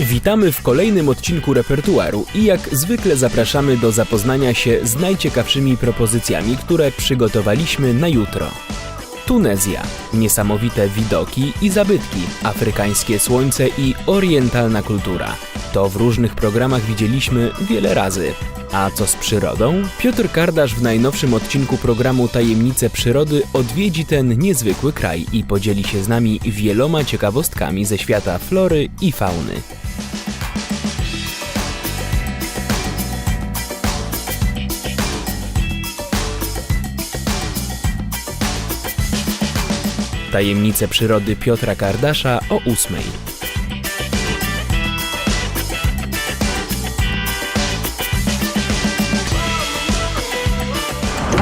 Witamy w kolejnym odcinku repertuaru i jak zwykle zapraszamy do zapoznania się z najciekawszymi propozycjami, które przygotowaliśmy na jutro. Tunezja. Niesamowite widoki i zabytki, afrykańskie słońce i orientalna kultura. To w różnych programach widzieliśmy wiele razy. A co z przyrodą? Piotr Kardasz w najnowszym odcinku programu Tajemnice Przyrody odwiedzi ten niezwykły kraj i podzieli się z nami wieloma ciekawostkami ze świata flory i fauny. Tajemnice przyrody Piotra Kardasza o ósmej.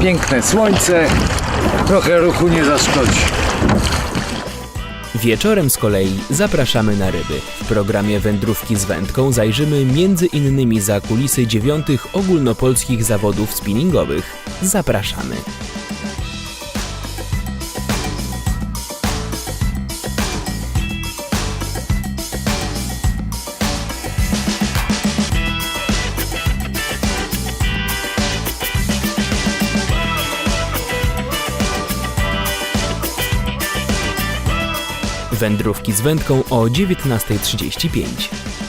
Piękne słońce, trochę ruchu nie zaszkodzi. Wieczorem z kolei zapraszamy na ryby. W programie Wędrówki z wędką zajrzymy między innymi za kulisy dziewiątych ogólnopolskich zawodów spinningowych. Zapraszamy. Wędrówki z wędką o 19.35.